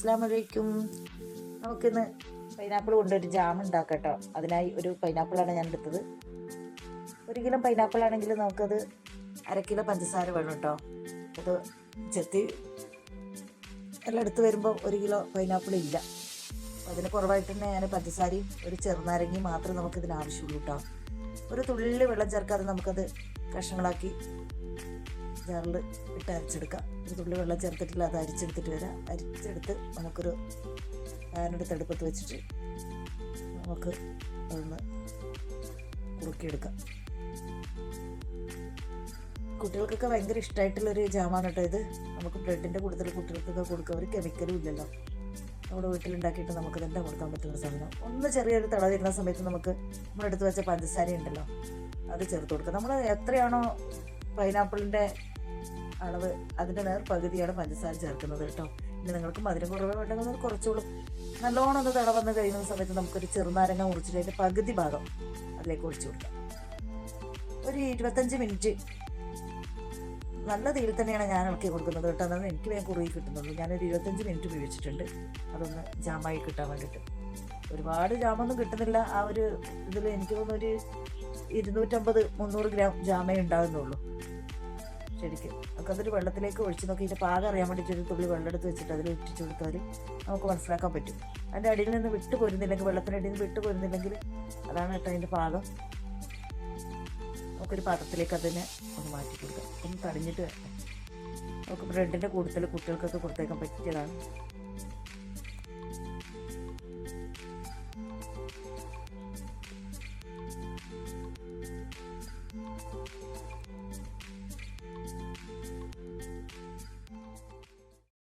അസ്സാം വലൈക്കും നമുക്കിന്ന് പൈനാപ്പിൾ കൊണ്ട് ഒരു ജാം ഉണ്ടാക്കട്ടോ. കേട്ടോ അതിനായി ഒരു പൈനാപ്പിളാണ് ഞാൻ എടുത്തത്. ഒരു കിലോ പൈനാപ്പിൾ ആണെങ്കിൽ നമുക്കത് അര കിലോ പഞ്ചസാര വേണം കേട്ടോ അത് ചെത്തി എല്ലാം എടുത്ത് വരുമ്പോൾ ഒരു കിലോ പൈനാപ്പിൾ ഇല്ല. അതിന് കുറവായിട്ട് തന്നെ ഞാൻ പഞ്ചസാരയും ഒരു ചെറുനാരങ്ങയും മാത്രമേ നമുക്കിതിന് ആവശ്യമുള്ളൂ കേട്ടോ ഒരു തുള്ളി വെള്ളം ചേർക്കാതെ നമുക്കത് കഷ്ണങ്ങളാക്കി ജാറിൽ ഇട്ട് അരച്ചെടുക്കാം. ഒരു തുള്ളി വെള്ളം ചേർത്തിട്ടില്ല അത് അരിച്ചെടുത്തിട്ട് വരാം. അരിച്ചെടുത്ത് നമുക്കൊരു പാനെടുത്ത് അടുപ്പത്ത് വെച്ചിട്ട് നമുക്ക് അതൊന്ന് കുറുക്കിയെടുക്കാം. കുട്ടികൾക്കൊക്കെ ഭയങ്കര ഇഷ്ടമായിട്ടുള്ളൊരു ജാമാണ് കേട്ടോ ഇത്. നമുക്ക് ബ്രെഡിന്റെ കൂടുതൽ കുട്ടികൾക്കൊക്കെ കൊടുക്കുക ഒരു കെമിക്കലും ഇല്ലല്ലോ. നമ്മുടെ വീട്ടിലുണ്ടാക്കിയിട്ട് നമുക്ക് തന്നെ കൊടുക്കാൻ പറ്റുന്ന സാധനം? ഒന്ന് ചെറിയൊരു തട വരുന്ന സമയത്ത് നമുക്ക് നമ്മളെടുത്ത് വെച്ച പഞ്ചസാര ഉണ്ടല്ലോ അത് ചേർത്ത് കൊടുക്കുക നമ്മൾ എത്രയാണോ പൈനാപ്പിളിന്റെ അളവ് അതിന്റെ നേർ പകുതിയാണ് പഞ്ചസാര ചേർക്കുന്നത് കേട്ടോ. ഇനി നിങ്ങൾക്ക് മധുരം കുറവ് വേണ്ടെങ്കിൽ കുറച്ചോളും നല്ലോണം അത് തട വന്ന് കഴിയുന്ന സമയത്ത് നമുക്കൊരു ചെറുനാരങ്ങ മുറിച്ചിട്ട് അതിന്റെ പകുതി ഭാഗം അതിലേക്ക് ഒഴിച്ചു കൊടുക്കാം. ഒരു ഇരുപത്തഞ്ച് മിനിറ്റ് നല്ല തീയിൽ തന്നെയാണ് ഞാൻ ഇളക്കി കൊടുക്കുന്നത് കേട്ടോ. അതാണ് എനിക്ക് വേഗം കുറുകി കിട്ടുന്നുള്ളൂ. ഞാനൊരു ഇരുപത്തഞ്ച് മിനിറ്റ് ഉപയോഗിച്ചിട്ടുണ്ട്. അതൊന്ന് ജാമായി കിട്ടാൻ വേണ്ടിയിട്ട്. ഒരുപാട് ജാമൊന്നും കിട്ടുന്നില്ല. ആ ഒരു ഇതിൽ എനിക്ക് തോന്നുന്നു ഒരു ഇരുന്നൂറ്റമ്പത് മുന്നൂറ് ഗ്രാം ജാമേ ഉണ്ടാകുന്നുള്ളൂ. ശരിക്കും നമുക്ക് അതൊരു വെള്ളത്തിലേക്ക് ഒഴിച്ച് നോക്കി ഇതിന്റെ പാകം അറിയാൻ വേണ്ടിയിട്ട് ഒരു തുള്ളി വെള്ളം എടുത്ത് വെച്ചിട്ട് അതിൽ ഒറ്റിച്ചു കൊടുത്താൽ നമുക്ക് മനസ്സിലാക്കാൻ പറ്റും. അതിന്റെ അടിയിൽ നിന്ന് വിട്ട് പോരുന്നില്ലെങ്കിൽ വെള്ളത്തിന്റെ അടിയിൽ നിന്ന് വിട്ട് പോരുന്നില്ലെങ്കിൽ അതാണ് കേട്ടോ അതിന്റെ പാകം. നമുക്കൊരു പാത്രത്തിലേക്ക് അതിനെ ഒന്ന് മാറ്റി കൊടുക്കാം. ഒന്ന് തടഞ്ഞിട്ട് വരണം നമുക്ക് ബ്രെഡിന്റെ കൂടുതൽ കുട്ടികൾക്കൊക്കെ കൊടുത്തേക്കാൻ പറ്റിയതാണ്.